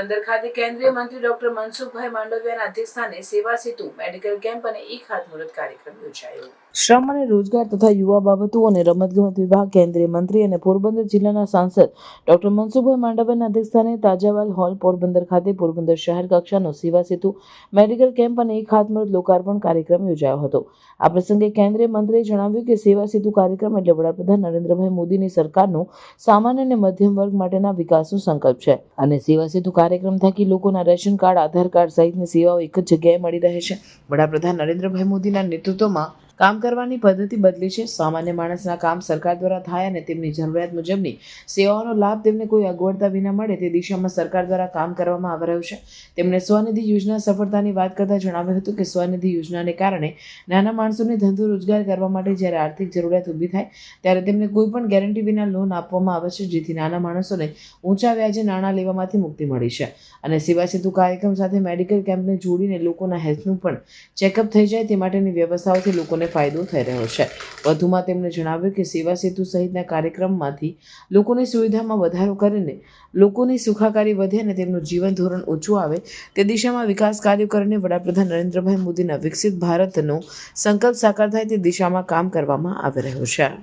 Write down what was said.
પોરબંદર ખાતે કેન્દ્રીય મંત્રી ડોક્ટર મનસુખભાઈ માંડવિયાના અધ્યક્ષસ્થાને સેવા સેતુ, મેડિકલ કેમ્પ અને ઈ ખાતમુહૂર્ત કાર્યક્રમ યોજાયો. શ્રમ અને રોજગાર તથા યુવા બાબતો અને રમતગમત વિભાગ, કેન્દ્રીય મંત્રી અને પોરબંદર જિલ્લાના સાંસદ ડોક્ટર મનસુખભાઈ માંડવિયાના અધ્યક્ષસ્થાને તાજાવાલ હોલ, પોરબંદર ખાતે પોરબંદર શહેર કક્ષાનો સેવા સેતુ, મેડિકલ કેમ્પ અને ઈ ખાતમુહૂર્ત લોકાર્પણ કાર્યક્રમ યોજાયો હતો. આ પ્રસંગે કેન્દ્રીય મંત્રીએ જણાવ્યું કે સેવા સેતુ કાર્યક્રમ એટલે વડાપ્રધાન નરેન્દ્રભાઈ મોદીની સરકારનું સામાન્ય અને મધ્યમ વર્ગ માટેના વિકાસનો સંકલ્પ છે અને સેવા સેતુ કાર્યક્રમ થકી લોકોના રેશન કાર્ડ, આધાર કાર્ડ સહિતની સેવાઓ એક જ જગ્યાએ મળી રહે છે. વડાપ્રધાન નરેન્દ્રભાઈ મોદીના નેતૃત્વમાં કામ કરવાની પદ્ધતિ બદલી છે. સામાન્ય માણસના કામ સરકાર દ્વારા થાય અને તેમની જરૂરિયાત મુજબની સેવાઓનો લાભ તેમને કોઈ અગવડતા વિના મળે તે દિશામાં સરકાર દ્વારા કામ કરવામાં આવી રહ્યું છે. તેમણે સ્વનિધિ યોજના સફળતાની વાત કરતાં જણાવ્યું હતું કે સ્વનિધિ યોજનાને કારણે નાના માણસોને ધંધો રોજગાર કરવા માટે જ્યારે આર્થિક જરૂરિયાત ઊભી થાય ત્યારે તેમને કોઈ પણ ગેરંટી વિના લોન આપવામાં આવે છે, જેથી નાના માણસોને ઊંચા વ્યાજે નાણાં લેવામાંથી મુક્તિ મળી છે. અને સેવા સેતુ કાર્યક્રમ સાથે મેડિકલ કેમ્પને જોડીને લોકોના હેલ્થનું પણ ચેકઅપ થઈ જાય તે માટેની વ્યવસ્થાઓથી લોકોને ફાયદો થઈ રહ્યો છે. વધુમાં તેમણે જણાવ્યું કે સેવા સેતુ સહિતના કાર્યક્રમમાંથી લોકોની સુવિધામાં વધારો કરીને લોકોની સુખાકારી વધે અને તેમનું જીવન ધોરણ ઊંચું આવે તે દિશામાં વિકાસ કાર્યો કરીને વડાપ્રધાન નરેન્દ્રભાઈ મોદીના વિકસિત ભારતનો સંકલ્પ સાકાર થાય તે દિશામાં કામ કરવામાં આવી રહ્યું છે.